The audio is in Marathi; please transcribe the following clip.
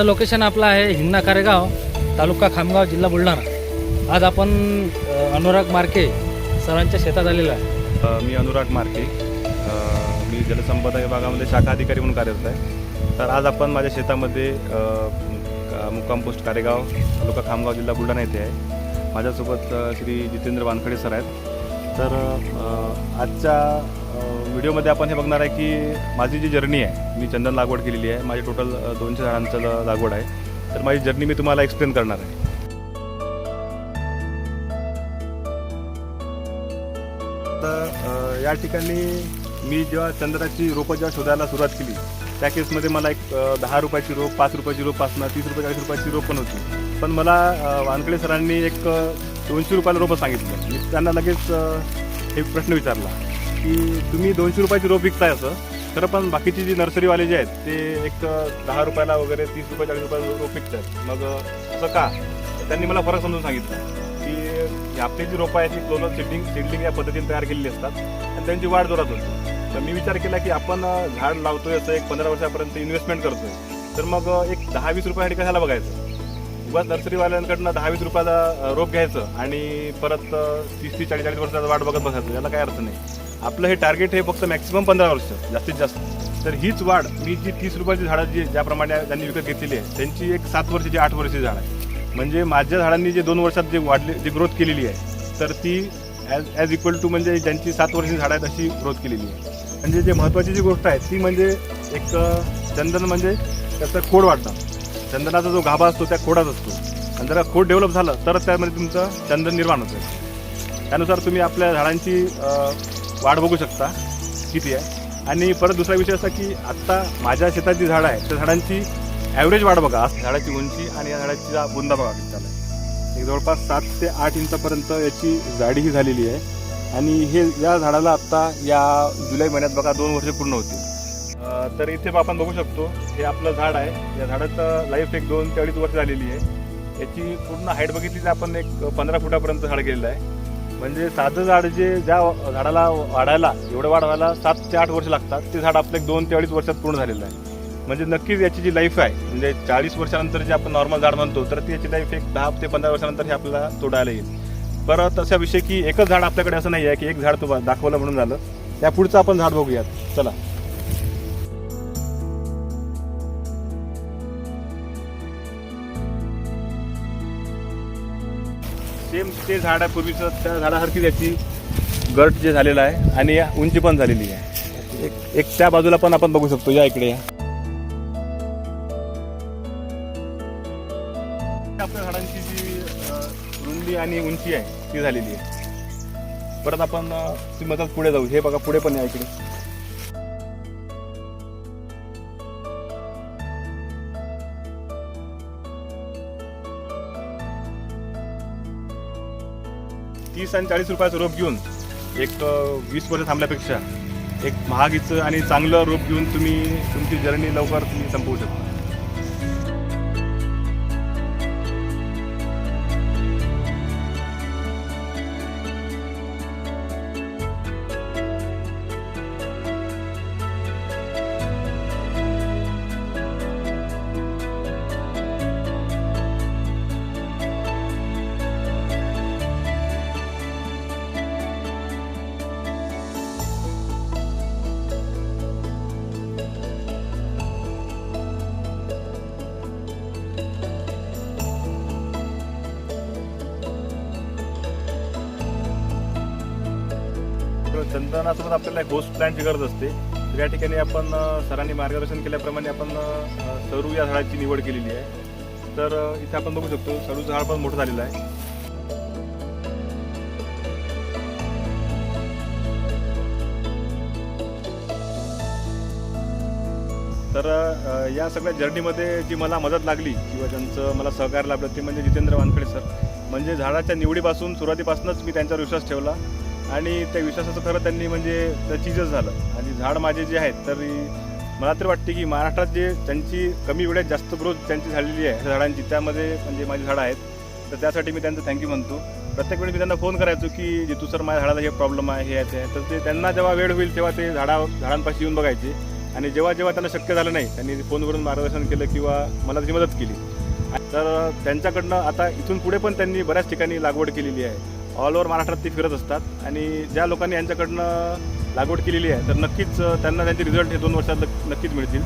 आजचं लोकेशन आपलं आहे हिंगणा कारेगाव तालुका खामगाव जिल्हा बुलढाणा. आज आपण अनुराग मार्के सरांच्या शेतात आलेलो आहे. मी अनुराग मार्के. मी जलसंपदा विभागामध्ये शाखा अधिकारी म्हणून कार्यरत आहे. तर आज आपण माझ्या शेतामध्ये मुक्काम पोस्ट कारेगाव तालुका खामगाव जिल्हा बुलढाणा येथे आहे. माझ्यासोबत श्री जितेंद्र वानखडे सर आहेत. तर आजच्या व्हिडिओमध्ये आपण हे बघणार आहे की माझी जी जर्नी आहे मी चंदन लागवड केलेली आहे. माझी टोटल दोनशे झाडांचं लागवड आहे. तर माझी जर्नी मी तुम्हाला एक्सप्लेन करणार आहे. तर या ठिकाणी मी जेव्हा चंद्राची रोपं जेव्हा शोधायला सुरुवात केली त्या केसमध्ये मला एक दहा रुपयाची रोप पाच रुपयाची रोप असणार तीस रुपये चाळीस रुपयाची रोप पण होती. पण मला वानकडे सरांनी एक दोनशे रुपयाला रोपं सांगितलं. मी म्हणजे त्यांना लगेच एक प्रश्न विचारला की तुम्ही दोनशे रुपयाची रोप विकताय असं. खरं पण बाकीची जी नर्सरीवाले जे आहेत ते एक दहा रुपयाला वगैरे तीस रुपये चाळीस रुपयाला रोप विकतात. मग असं का? त्यांनी मला फरक समजून सांगितलं की आपली जी रोपं आहेत ती दोन सिडलिंग सिडलिंग या पद्धतीने तयार केलेली असतात आणि त्यांची वाढ जोरात होते. तर मी विचार केला की आपण झाड लावतोय असं एक पंधरा वर्षापर्यंत इन्व्हेस्टमेंट करतोय. तर मग एक दहा वीस रुपयासाठी कशाला बघायचं? उगाच नर्सरीवाल्यांकडनं दहा वीस रुपयाला रोप घ्यायचं आणि परत तीस तीस चाळीस चाळीस वर्षाचा वाट बघत बसायचं. याला काय अर्थ नाही. आपलं हे टार्गेट हे फक्त मॅक्सिमम पंधरा वर्ष जास्तीत जास्त. तर हीच वाढ मी जी तीस रुपयाची झाडं जी ज्याप्रमाणे त्यांनी विकत घेतलेली आहे त्यांची एक सात वर्षाची आठ वर्षाची झाड आहे. म्हणजे माझ्या झाडांनी जे दोन वर्षात जे वाढले जी ग्रोथ केलेली आहे तर ती ॲज ॲज इक्वल टू म्हणजे ज्यांची सात वर्षाची झाडं आहेत अशी ग्रोथ केलेली आहे. म्हणजे जे महत्त्वाची जी गोष्ट आहे ती म्हणजे एक चंदन म्हणजे त्याचं खोड वाढणं चंदनाचा जो गाभा असतो त्या खोडात असतो. आणि जरा खोड डेव्हलप झालं तर त्यामध्ये तुमचं चंदन निर्माण होतं. त्यानुसार तुम्ही आपल्या झाडांची वाढ बघू शकता किती आहे. आणि परत दुसरा विषय असा की आत्ता माझ्या शेतात जी झाडं आहे त्या झाडांची ॲव्हरेज वाढ बघा. झाडाची उंची आणि या झाडाची जा- बुंदा बघा झाला आहे. एक जवळपास सात ते आठ इंचापर्यंत याची जाडीही झालेली आहे. आणि हे या झाडाला आत्ता या जुलै महिन्यात बघा दोन वर्ष पूर्ण होतील. तर इथे आपण बघू शकतो हे आपलं झाड आहे. या झाडाचं लाईफ एक दोन ते अडीच वर्ष झालेली आहे. याची पूर्ण हाईट बघितली तर आपण एक पंधरा फुटापर्यंत झाड गेलेलं आहे. म्हणजे साधं झाड जे ज्या झाडाला वाढायला एवढं वाढवायला सात ते आठ वर्ष लागतात ते झाड आपलं एक दोन ते अडीच वर्षात पूर्ण झालेलं आहे. म्हणजे नक्कीच याची जी लाईफ आहे म्हणजे चाळीस वर्षानंतर जे आपण नॉर्मल झाड म्हणतो तर ती याची लाईफ एक दहा ते पंधरा वर्षानंतर हे आपल्याला तोडायला येईल. परत अशा विषय की एकच झाड आपल्याकडे असं नाही आहे की एक झाड तुम्हाला दाखवलं म्हणून झालं. त्या पुढचं आपण झाड बघूयात. चला. सेम ते झाड आहे पूर्वीचं त्या झाडासारखी त्याची गट जे झालेलं आहे आणि या उंची पण झालेली आहे. एक एक त्या बाजूला पण आपण बघू शकतो या इकडे या. आपल्या झाडांची जी रुंदी आणि उंची आहे ती झालेली आहे. परत आपण ती मधात पुढे जाऊ. हे बघा पुढे पण या इकडे. तीस आणि चाळीस रुपयाचं रोप घेऊन एक वीस वर्ष थांबल्यापेक्षा एक महागीचं आणि चांगलं रोप घेऊन तुम्ही तुमची जर्नी लवकर तुम्ही संपवू शकता. चंदनासोबत आपल्याला एक होस्ट प्लॅनची गरज असते. तर या ठिकाणी आपण सरांनी मार्गदर्शन केल्याप्रमाणे आपण सरू या झाडाची निवड केलेली आहे. तर इथे आपण बघू शकतो सरू झाड पण मोठं झालेलं आहे. तर या सगळ्या जर्नीमध्ये जी मला मदत लागली किंवा ज्यांचं मला सहकार्य लाभलं ते म्हणजे जितेंद्र वानखडे सर. म्हणजे झाडाच्या निवडीपासून सुरुवातीपासूनच मी त्यांच्यावर विश्वास ठेवला. आणि त्या विश्वासाचं खरं त्यांनी म्हणजे चीजच झालं आणि झाड माझे जे आहेत तर मला तर वाटते की महाराष्ट्रात जे त्यांची कमी वेळेत जास्त ग्रोथ त्यांची झालेली आहे त्या झाडांची त्यामध्ये म्हणजे माझी झाडं आहेत तर त्यासाठी मी त्यांचं थँक्यू म्हणतो. प्रत्येक वेळी मी त्यांना फोन करायचो की जितू सर माझ्या झाडाला हे प्रॉब्लेम आहे हे आहे आहे. तर ते त्यांना जेव्हा वेळ होईल तेव्हा ते झाडा झाडांपाशी येऊन बघायचे. आणि जेव्हा जेव्हा त्यांना शक्य झालं नाही त्यांनी फोनवरून मार्गदर्शन केलं किंवा मला त्याची मदत केली. तर त्यांच्याकडनं आता इथून पुढे पण त्यांनी बऱ्याच ठिकाणी लागवड केलेली आहे. ऑल ओव्हर महाराष्ट्रात ते फिरत असतात. आणि ज्या लोकांनी यांच्याकडनं लागवड केलेली आहे तर नक्कीच त्यांना त्यांचे रिझल्ट हे दोन वर्षात नक्कीच मिळतील.